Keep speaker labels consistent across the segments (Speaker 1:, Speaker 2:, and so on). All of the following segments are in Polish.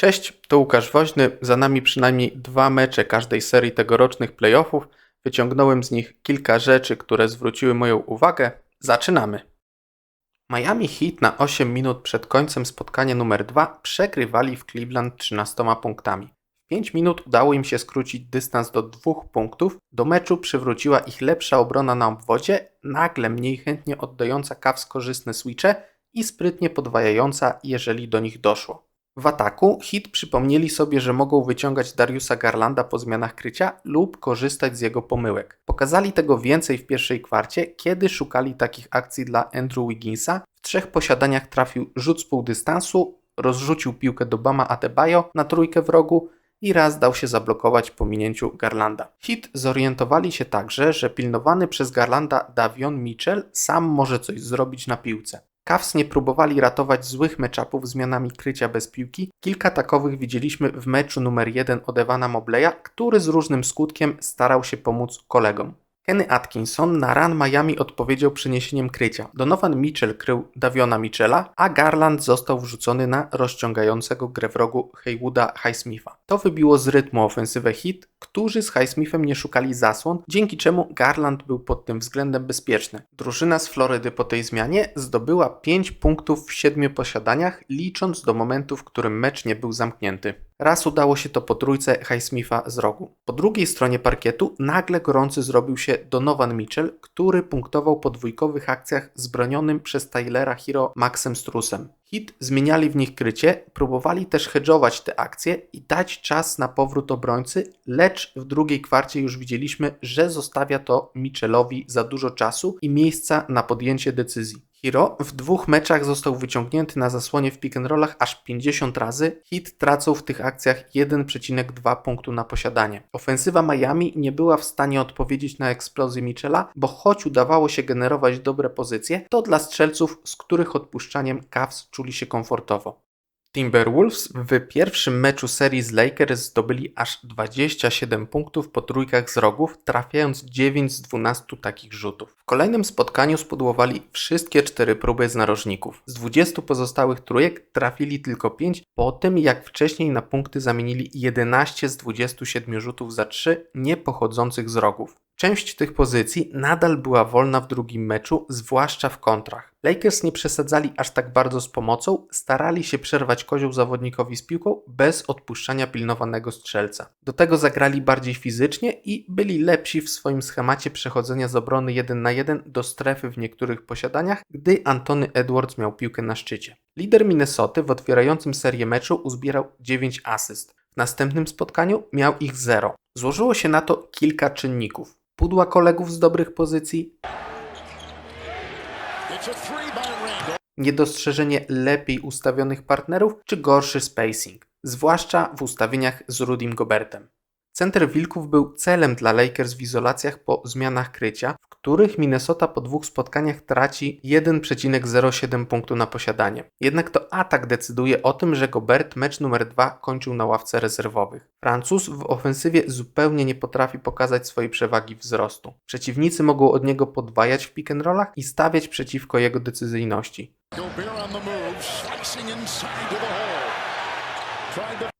Speaker 1: Cześć, to Łukasz Woźny. Za nami przynajmniej dwa mecze każdej serii tegorocznych playoffów. Wyciągnąłem z nich kilka rzeczy, które zwróciły moją uwagę. Zaczynamy. Miami Heat na 8 minut przed końcem spotkania numer 2 przegrywali w Cleveland 13 punktami. W 5 minut udało im się skrócić dystans do 2 punktów. Do meczu przywróciła ich lepsza obrona na obwodzie, nagle mniej chętnie oddająca Cavs korzystne switche i sprytnie podwajająca, jeżeli do nich doszło. W ataku Hit przypomnieli sobie, że mogą wyciągać Dariusa Garlanda po zmianach krycia lub korzystać z jego pomyłek. Pokazali tego więcej w pierwszej kwarcie, kiedy szukali takich akcji dla Andrew Wigginsa. W trzech posiadaniach trafił rzut z pół dystansu, rozrzucił piłkę do Bama Adebayo na trójkę w rogu i raz dał się zablokować po minięciu Garlanda. Hit zorientowali się także, że pilnowany przez Garlanda Davion Mitchell sam może coś zrobić na piłce. Cavs nie próbowali ratować złych meczapów zmianami krycia bez piłki. Kilka takowych widzieliśmy w meczu numer 1 od Evana Mobleya, który z różnym skutkiem starał się pomóc kolegom. Kenny Atkinson na run Miami odpowiedział przeniesieniem krycia. Donovan Mitchell krył Daviona Mitchella, a Garland został wrzucony na rozciągającego grę w rogu Haywooda Highsmitha. To wybiło z rytmu ofensywę hit, którzy z Highsmithem nie szukali zasłon, dzięki czemu Garland był pod tym względem bezpieczny. Drużyna z Florydy po tej zmianie zdobyła 5 punktów w 7 posiadaniach, licząc do momentu, w którym mecz nie był zamknięty. Raz udało się to po trójce Highsmitha z rogu. Po drugiej stronie parkietu nagle gorący zrobił się Donovan Mitchell, który punktował po dwójkowych akcjach z bronionym przez Tylera Hero Maxem Strusem. Hit zmieniali w nich krycie, próbowali też hedżować te akcje i dać czas na powrót obrońcy, lecz w drugiej kwarcie już widzieliśmy, że zostawia to Mitchellowi za dużo czasu i miejsca na podjęcie decyzji. Hiro w dwóch meczach został wyciągnięty na zasłonie w pick and rollach aż 50 razy. Hit tracą w tych akcjach 1,2 punktu na posiadanie. Ofensywa Miami nie była w stanie odpowiedzieć na eksplozję Michela, bo choć udawało się generować dobre pozycje, to dla strzelców, z których odpuszczaniem Cavs czuli się komfortowo. Timberwolves w pierwszym meczu serii z Lakers zdobyli aż 27 punktów po trójkach z rogów, trafiając 9 z 12 takich rzutów. W kolejnym spotkaniu spudłowali wszystkie cztery próby z narożników. Z 20 pozostałych trójek trafili tylko 5, po tym jak wcześniej na punkty zamienili 11 z 27 rzutów za 3 nie pochodzących z rogów. Część tych pozycji nadal była wolna w drugim meczu, zwłaszcza w kontrach. Lakers nie przesadzali aż tak bardzo z pomocą, starali się przerwać kozioł zawodnikowi z piłką bez odpuszczania pilnowanego strzelca. Do tego zagrali bardziej fizycznie i byli lepsi w swoim schemacie przechodzenia z obrony 1 na 1 do strefy w niektórych posiadaniach, gdy Antony Edwards miał piłkę na szczycie. Lider Minnesoty w otwierającym serię meczu uzbierał 9 asyst. W następnym spotkaniu miał ich 0. Złożyło się na to kilka czynników pudła kolegów z dobrych pozycji, niedostrzeżenie lepiej ustawionych partnerów czy gorszy spacing, zwłaszcza w ustawieniach z Rudim Gobertem. Center Wilków był celem dla Lakers w izolacjach po zmianach krycia, których Minnesota po dwóch spotkaniach traci 1,07 punktu na posiadanie. Jednak to atak decyduje o tym, że Gobert mecz numer 2 kończył na ławce rezerwowych. Francuz w ofensywie zupełnie nie potrafi pokazać swojej przewagi wzrostu. Przeciwnicy mogą od niego podwajać w pick and rollach i stawiać przeciwko jego decyzyjności.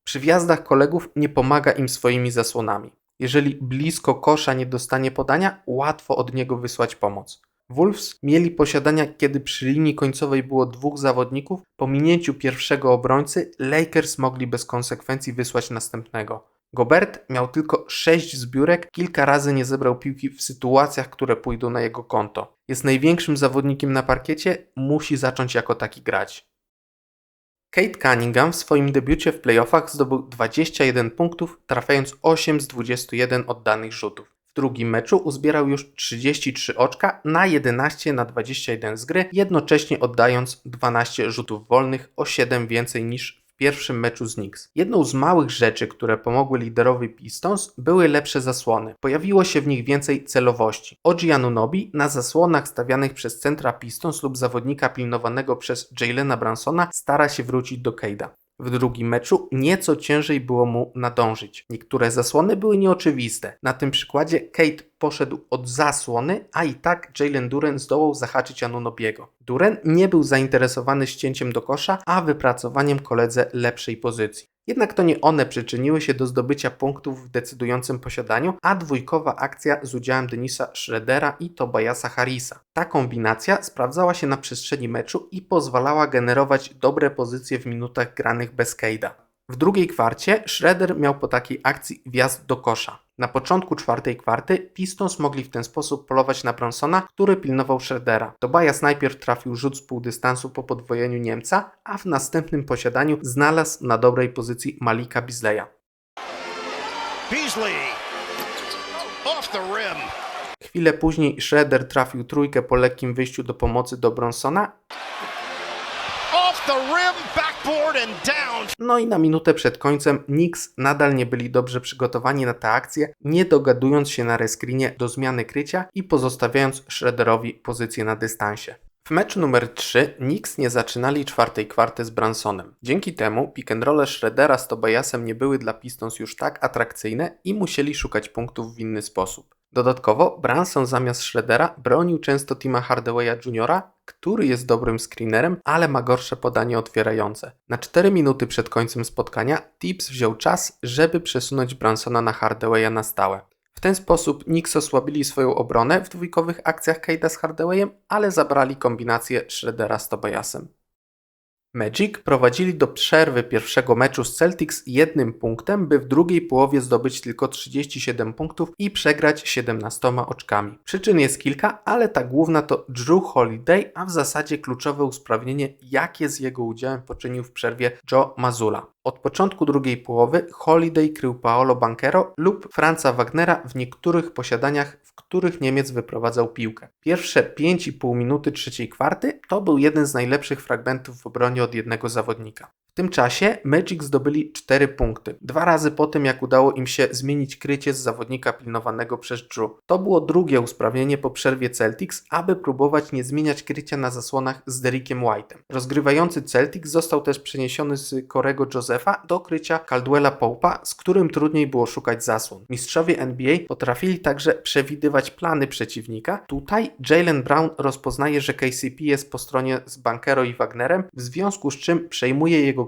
Speaker 1: Przy wjazdach kolegów nie pomaga im swoimi zasłonami. Jeżeli blisko kosza nie dostanie podania, łatwo od niego wysłać pomoc. Wolves mieli posiadania, kiedy przy linii końcowej było dwóch zawodników. Po minięciu pierwszego obrońcy Lakers mogli bez konsekwencji wysłać następnego. Gobert miał tylko 6 zbiórek, kilka razy nie zebrał piłki w sytuacjach, które pójdą na jego konto. Jest największym zawodnikiem na parkiecie, musi zacząć jako taki grać. Kate Cunningham w swoim debiucie w playoffach zdobył 21 punktów, trafiając 8 z 21 oddanych rzutów. W drugim meczu uzbierał już 33 oczka na 11 na 21 z gry, jednocześnie oddając 12 rzutów wolnych, o 7 więcej niż pierwszym meczu z Knicks. Jedną z małych rzeczy, które pomogły liderowi Pistons, były lepsze zasłony. Pojawiło się w nich więcej celowości. Oji Anunobi na zasłonach stawianych przez centra Pistons lub zawodnika pilnowanego przez Jalena Bransona stara się wrócić do Cade'a. W drugim meczu nieco ciężej było mu nadążyć. Niektóre zasłony były nieoczywiste. Na tym przykładzie Kate poszedł od zasłony, a i tak Jalen Duren zdołał zahaczyć Anunobiego. Duren nie był zainteresowany ścięciem do kosza, a wypracowaniem koledze lepszej pozycji. Jednak to nie one przyczyniły się do zdobycia punktów w decydującym posiadaniu, a dwójkowa akcja z udziałem Denisa Schroedera i Tobiasa Harrisa. Ta kombinacja sprawdzała się na przestrzeni meczu i pozwalała generować dobre pozycje w minutach granych bez Cade'a. W drugiej kwarcie Schroeder miał po takiej akcji wjazd do kosza. Na początku czwartej kwarty Pistons mogli w ten sposób polować na Bronsona, który pilnował Schroedera. Tobias najpierw trafił rzut z półdystansu po podwojeniu Niemca, a w następnym posiadaniu znalazł na dobrej pozycji Malika Bisleya.
Speaker 2: Beasley off the rim.
Speaker 1: Chwilę później Schroeder trafił trójkę po lekkim wyjściu do pomocy do Bronsona,
Speaker 2: Off the rim, backboard and down.
Speaker 1: No i na minutę przed końcem Knicks nadal nie byli dobrze przygotowani na tę akcję, nie dogadując się na reskrinie do zmiany krycia i pozostawiając Schroederowi pozycję na dystansie. W meczu numer 3 Knicks nie zaczynali czwartej kwarty z Bransonem. Dzięki temu pick and rolle Schroedera z Tobiasem nie były dla Pistons już tak atrakcyjne i musieli szukać punktów w inny sposób. Dodatkowo Branson zamiast Schroedera bronił często Tima Hardawaya Jr., który jest dobrym screenerem, ale ma gorsze podanie otwierające. Na 4 minuty przed końcem spotkania Tips wziął czas, żeby przesunąć Bransona na Hardawaya na stałe. W ten sposób Knicks osłabili swoją obronę w dwójkowych akcjach Cade'a z Hardawayem, ale zabrali kombinację Schroedera z Tobiasem. Magic prowadzili do przerwy pierwszego meczu z Celtics jednym punktem, by w drugiej połowie zdobyć tylko 37 punktów i przegrać 17 oczkami. Przyczyn jest kilka, ale ta główna to Drew Holiday, a w zasadzie kluczowe usprawnienie, jakie z jego udziałem poczynił w przerwie Joe Mazula. Od początku drugiej połowy Holiday krył Paolo Banquero lub Franza Wagnera w niektórych posiadaniach, w których Niemiec wyprowadzał piłkę. Pierwsze 5,5 minuty trzeciej kwarty to był jeden z najlepszych fragmentów w obronie od jednego zawodnika. Tym czasie Magic zdobyli 4 punkty. Dwa razy po tym, jak udało im się zmienić krycie z zawodnika pilnowanego przez Drew. To było drugie usprawnienie po przerwie Celtics, aby próbować nie zmieniać krycia na zasłonach z Derrickiem White'em. Rozgrywający Celtics został też przeniesiony z Korego Josepha do krycia Caldwella Pope'a, z którym trudniej było szukać zasłon. Mistrzowie NBA potrafili także przewidywać plany przeciwnika. Tutaj Jalen Brown rozpoznaje, że KCP jest po stronie z Bankero i Wagnerem, w związku z czym przejmuje jego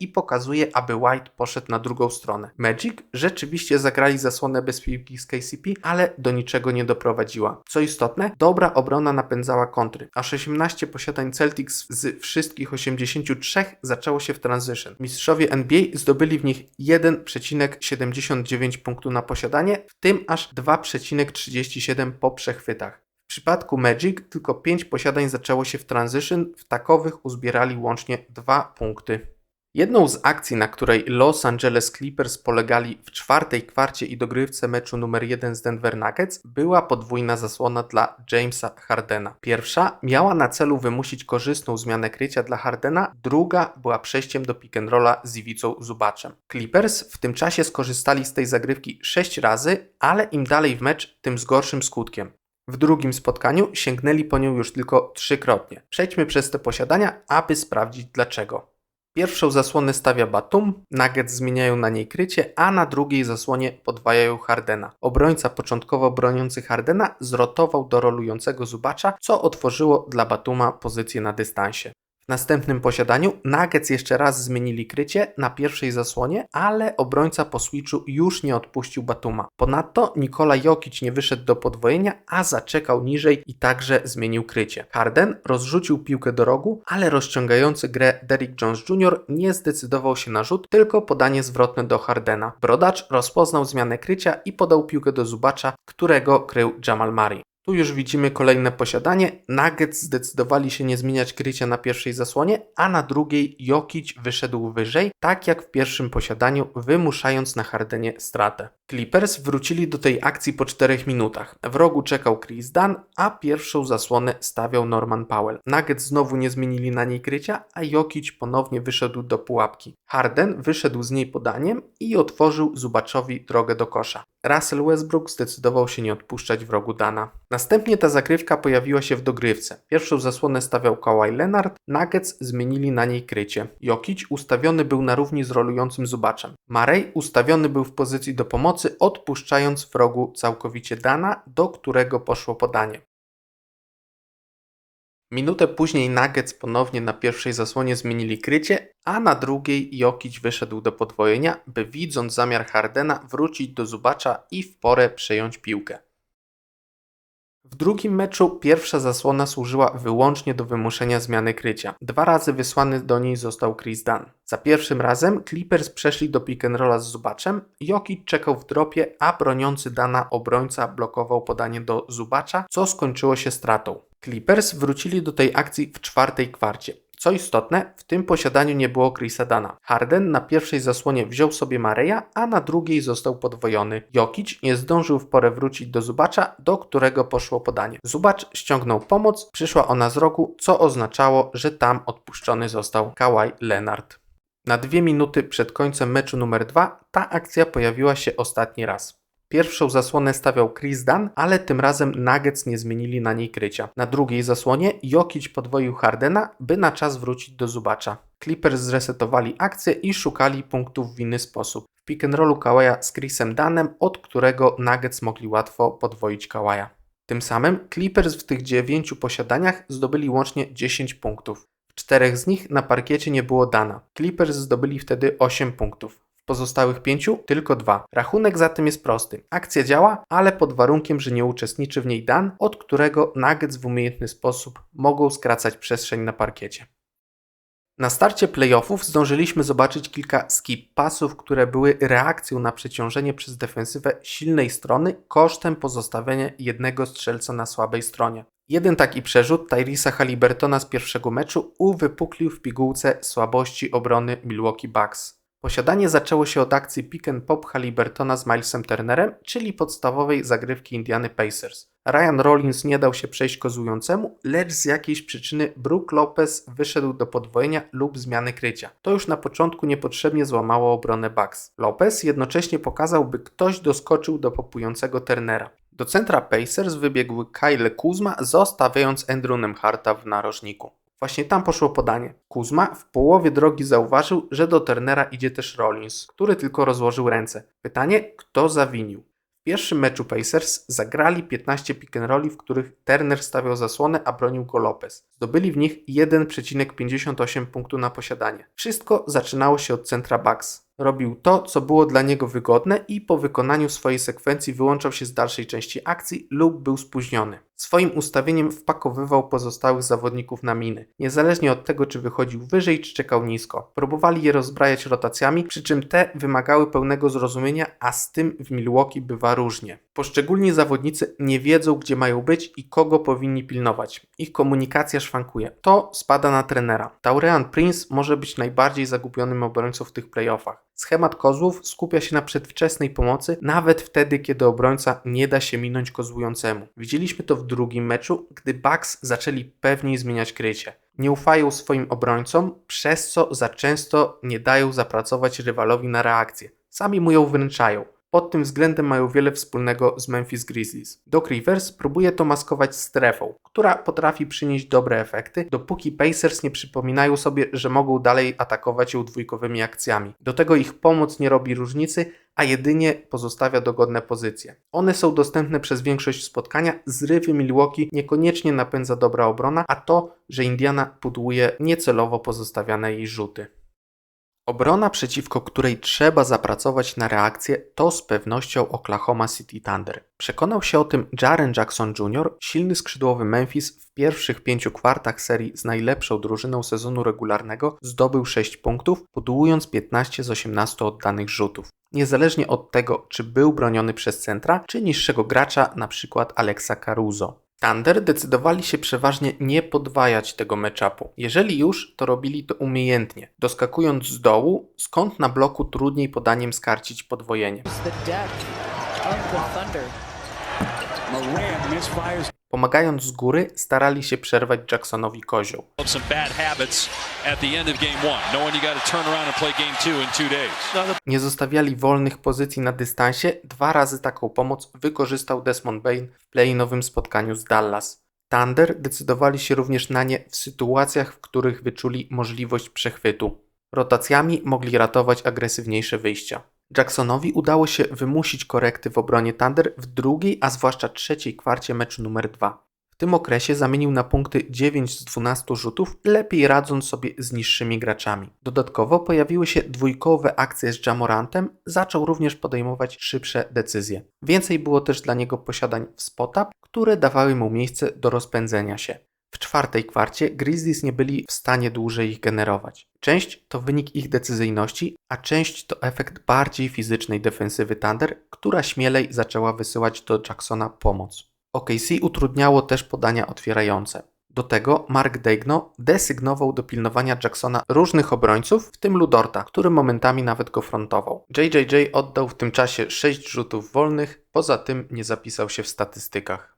Speaker 1: i pokazuje, aby White poszedł na drugą stronę. Magic rzeczywiście zagrali zasłonę bez piłki z KCP, ale do niczego nie doprowadziła. Co istotne, dobra obrona napędzała kontry. Aż 18 posiadań Celtics z wszystkich 83 zaczęło się w transition. Mistrzowie NBA zdobyli w nich 1,79 punktu na posiadanie, w tym aż 2,37 po przechwytach. W przypadku Magic tylko 5 posiadań zaczęło się w transition, w takowych uzbierali łącznie 2 punkty. Jedną z akcji, na której Los Angeles Clippers polegali w czwartej kwarcie i dogrywce meczu numer 1 z Denver Nuggets, była podwójna zasłona dla Jamesa Hardena. Pierwsza miała na celu wymusić korzystną zmianę krycia dla Hardena, druga była przejściem do pick and rolla z Iwicą Zubaczem. Clippers w tym czasie skorzystali z tej zagrywki 6 razy, ale im dalej w mecz, tym z gorszym skutkiem. W drugim spotkaniu sięgnęli po nią już tylko trzykrotnie. Przejdźmy przez te posiadania, aby sprawdzić dlaczego. Pierwszą zasłonę stawia Batum, Nuggets zmieniają na niej krycie, a na drugiej zasłonie podwajają Hardena. Obrońca początkowo broniący Hardena zrotował do rolującego Zubacza, co otworzyło dla Batuma pozycję na dystansie. Następnym posiadaniu Nuggets jeszcze raz zmienili krycie na pierwszej zasłonie, ale obrońca po switchu już nie odpuścił Batuma. Ponadto Nikola Jokic nie wyszedł do podwojenia, a zaczekał niżej i także zmienił krycie. Harden rozrzucił piłkę do rogu, ale rozciągający grę Derrick Jones Jr. nie zdecydował się na rzut, tylko podanie zwrotne do Hardena. Brodacz rozpoznał zmianę krycia i podał piłkę do Zubacza, którego krył Jamal Murray. Tu już widzimy kolejne posiadanie. Nuggets zdecydowali się nie zmieniać krycia na pierwszej zasłonie, a na drugiej Jokic wyszedł wyżej, tak jak w pierwszym posiadaniu, wymuszając na Hardenie stratę. Clippers wrócili do tej akcji po 4 minutach. W rogu czekał Chris Dunn, a pierwszą zasłonę stawiał Norman Powell. Nuggets znowu nie zmienili na niej krycia, a Jokic ponownie wyszedł do pułapki. Harden wyszedł z niej podaniem i otworzył Zubaczowi drogę do kosza. Russell Westbrook zdecydował się nie odpuszczać w rogu Dana. Następnie ta zagrywka pojawiła się w dogrywce. Pierwszą zasłonę stawiał Kawhi Leonard, Nuggets zmienili na niej krycie. Jokic ustawiony był na równi z rolującym Zubaczem. Murray ustawiony był w pozycji do pomocy, odpuszczając w rogu całkowicie Dana, do którego poszło podanie. Minutę później Nuggets ponownie na pierwszej zasłonie zmienili krycie, a na drugiej Jokic wyszedł do podwojenia, by widząc zamiar Hardena wrócić do Zubacza i w porę przejąć piłkę. W drugim meczu pierwsza zasłona służyła wyłącznie do wymuszenia zmiany krycia. Dwa razy wysłany do niej został Chris Dunn. Za pierwszym razem Clippers przeszli do pick and rolla z Zubaczem, Jokic czekał w dropie, a broniący Dana obrońca blokował podanie do Zubacza, co skończyło się stratą. Clippers wrócili do tej akcji w czwartej kwarcie. Co istotne, w tym posiadaniu nie było Chrisa Dana. Harden na pierwszej zasłonie wziął sobie Mareja, a na drugiej został podwojony. Jokic nie zdążył w porę wrócić do Zubacza, do którego poszło podanie. Zubacz ściągnął pomoc, przyszła ona z rogu, co oznaczało, że tam odpuszczony został Kawhi Leonard. Na dwie minuty przed końcem meczu numer dwa ta akcja pojawiła się ostatni raz. Pierwszą zasłonę stawiał Chris Dunn, ale tym razem Nuggets nie zmienili na niej krycia. Na drugiej zasłonie Jokic podwoił Hardena, by na czas wrócić do Zubacza. Clippers zresetowali akcję i szukali punktów w inny sposób. W pick and rollu Kawaja z Chrisem Dunnem, od którego Nuggets mogli łatwo podwoić Kawaja. Tym samym Clippers w tych dziewięciu posiadaniach zdobyli łącznie 10 punktów. W czterech z nich na parkiecie nie było Dana. Clippers zdobyli wtedy 8 punktów pozostałych pięciu tylko dwa. Rachunek zatem jest prosty. Akcja działa, ale pod warunkiem, że nie uczestniczy w niej Dan, od którego Nuggets w umiejętny sposób mogą skracać przestrzeń na parkiecie. Na starcie playoffów zdążyliśmy zobaczyć kilka skip pasów, które były reakcją na przeciążenie przez defensywę silnej strony kosztem pozostawienia jednego strzelca na słabej stronie. Jeden taki przerzut Tyrisa Halliburtona z pierwszego meczu uwypuklił w pigułce słabości obrony Milwaukee Bucks. Posiadanie zaczęło się od akcji pick and pop Halliburtona z Milesem Turnerem, czyli podstawowej zagrywki Indiany Pacers. Ryan Rollins nie dał się przejść kozującemu, lecz z jakiejś przyczyny Brook Lopez wyszedł do podwojenia lub zmiany krycia. To już na początku niepotrzebnie złamało obronę Bucks. Lopez jednocześnie pokazał, by ktoś doskoczył do popującego Turnera. Do centra Pacers wybiegł Kyle Kuzma, zostawiając Andrew Nemharta w narożniku. Właśnie tam poszło podanie. Kuzma w połowie drogi zauważył, że do Turnera idzie też Rollins, który tylko rozłożył ręce. Pytanie, kto zawinił? W pierwszym meczu Pacers zagrali 15 pick and rolli, w których Turner stawiał zasłonę, a bronił go Lopez. Zdobyli w nich 1,58 punktu na posiadanie. Wszystko zaczynało się od centra Bucks. Robił to, co było dla niego wygodne i po wykonaniu swojej sekwencji wyłączał się z dalszej części akcji lub był spóźniony. Swoim ustawieniem wpakowywał pozostałych zawodników na miny, niezależnie od tego, czy wychodził wyżej, czy czekał nisko. Próbowali je rozbrajać rotacjami, przy czym te wymagały pełnego zrozumienia, a z tym w Milwaukee bywa różnie. Poszczególni zawodnicy nie wiedzą, gdzie mają być i kogo powinni pilnować. Ich komunikacja szwankuje. To spada na trenera. Taurean Prince może być najbardziej zagubionym obrońcą w tych playoffach. Schemat kozłów skupia się na przedwczesnej pomocy, nawet wtedy, kiedy obrońca nie da się minąć kozłującemu. Widzieliśmy to w drugim meczu, gdy Bucks zaczęli pewniej zmieniać krycie. Nie ufają swoim obrońcom, przez co za często nie dają zapracować rywalowi na reakcję. Sami mu ją wręczają. Pod tym względem mają wiele wspólnego z Memphis Grizzlies. Doc Rivers próbuje to maskować strefą, która potrafi przynieść dobre efekty, dopóki Pacers nie przypominają sobie, że mogą dalej atakować ją dwójkowymi akcjami. Do tego ich pomoc nie robi różnicy, a jedynie pozostawia dogodne pozycje. One są dostępne przez większość spotkania, zrywy Milwaukee niekoniecznie napędza dobra obrona, a to, że Indiana pudłuje niecelowo pozostawiane jej rzuty. Obrona, przeciwko której trzeba zapracować na reakcję, to z pewnością Oklahoma City Thunder. Przekonał się o tym Jaren Jackson Jr., silny skrzydłowy Memphis w pierwszych pięciu kwartach serii z najlepszą drużyną sezonu regularnego zdobył 6 punktów, podłując 15 z 18 oddanych rzutów. Niezależnie od tego, czy był broniony przez centra, czy niższego gracza, np. Alexa Caruso. Thunder decydowali się przeważnie nie podwajać tego matchupu. Jeżeli już, to robili to umiejętnie, doskakując z dołu, skąd na bloku trudniej podaniem skarcić podwojenie. Pomagając z góry, starali się przerwać Jacksonowi kozioł.
Speaker 3: days.
Speaker 1: Nie zostawiali wolnych pozycji na dystansie, dwa razy taką pomoc wykorzystał Desmond Bain w play-inowym spotkaniu z Dallas. Thunder decydowali się również na nie w sytuacjach, w których wyczuli możliwość przechwytu. Rotacjami mogli ratować agresywniejsze wyjścia. Jacksonowi udało się wymusić korekty w obronie Thunder w drugiej, a zwłaszcza trzeciej kwarcie meczu numer 2. W tym okresie zamienił na punkty 9 z 12 rzutów, lepiej radząc sobie z niższymi graczami. Dodatkowo pojawiły się dwójkowe akcje z Jamorantem, zaczął również podejmować szybsze decyzje. Więcej było też dla niego posiadań w spot-up, które dawały mu miejsce do rozpędzenia się. W czwartej kwarcie Grizzlies nie byli w stanie dłużej ich generować. Część to wynik ich decyzyjności, a część to efekt bardziej fizycznej defensywy Thunder, która śmielej zaczęła wysyłać do Jacksona pomoc. OKC utrudniało też podania otwierające. Do tego Mark Degno desygnował do pilnowania Jacksona różnych obrońców, w tym Ludorta, który momentami nawet go frontował. JJJ oddał w tym czasie 6 rzutów wolnych, poza tym nie zapisał się w statystykach.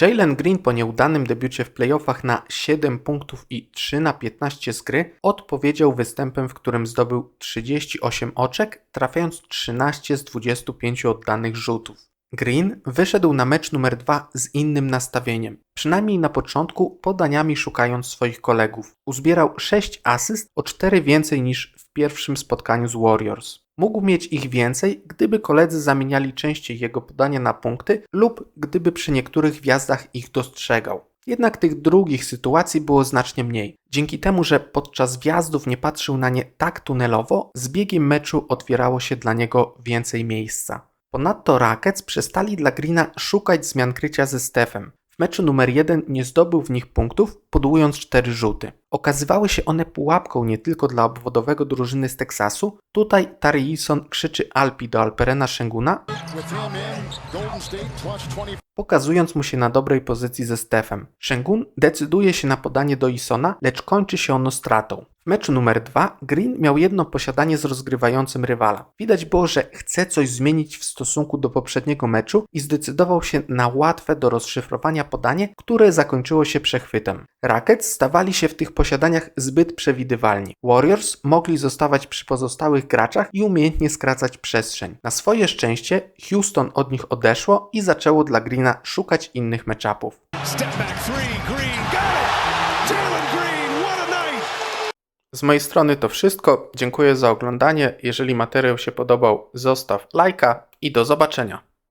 Speaker 1: Jalen Green po nieudanym debiucie w playoffach na 7 punktów i 3 na 15 z gry odpowiedział występem, w którym zdobył 38 oczek, trafiając 13 z 25 oddanych rzutów. Green wyszedł na mecz numer 2 z innym nastawieniem, przynajmniej na początku podaniami szukając swoich kolegów. Uzbierał 6 asyst, o 4 więcej niż w pierwszym spotkaniu z Warriors. Mógł mieć ich więcej, gdyby koledzy zamieniali częściej jego podania na punkty lub gdyby przy niektórych wjazdach ich dostrzegał. Jednak tych drugich sytuacji było znacznie mniej. Dzięki temu, że podczas wjazdów nie patrzył na nie tak tunelowo, z biegiem meczu otwierało się dla niego więcej miejsca. Ponadto Rockets przestali dla Greena szukać zmian krycia ze Stephem. W meczu numer 1 nie zdobył w nich punktów, podłując 4 rzuty. Okazywały się one pułapką nie tylko dla obwodowego drużyny z Teksasu. Tutaj Tari Eason krzyczy Alpi do Alperena Szenguna,
Speaker 2: With him in, Golden State plus 20.
Speaker 1: pokazując mu się na dobrej pozycji ze Stephem. Shengun decyduje się na podanie do Isona, lecz kończy się ono stratą. Meczu numer 2 Green miał jedno posiadanie z rozgrywającym rywala. Widać było, że chce coś zmienić w stosunku do poprzedniego meczu i zdecydował się na łatwe do rozszyfrowania podanie, które zakończyło się przechwytem. Rockets stawali się w tych posiadaniach zbyt przewidywalni. Warriors mogli zostawać przy pozostałych graczach i umiejętnie skracać przestrzeń. Na swoje szczęście Houston od nich odeszło i zaczęło dla Greena szukać innych matchupów.
Speaker 2: Step back three, Green got
Speaker 1: Z mojej strony to wszystko. Dziękuję za oglądanie. Jeżeli materiał się podobał, zostaw lajka i do zobaczenia.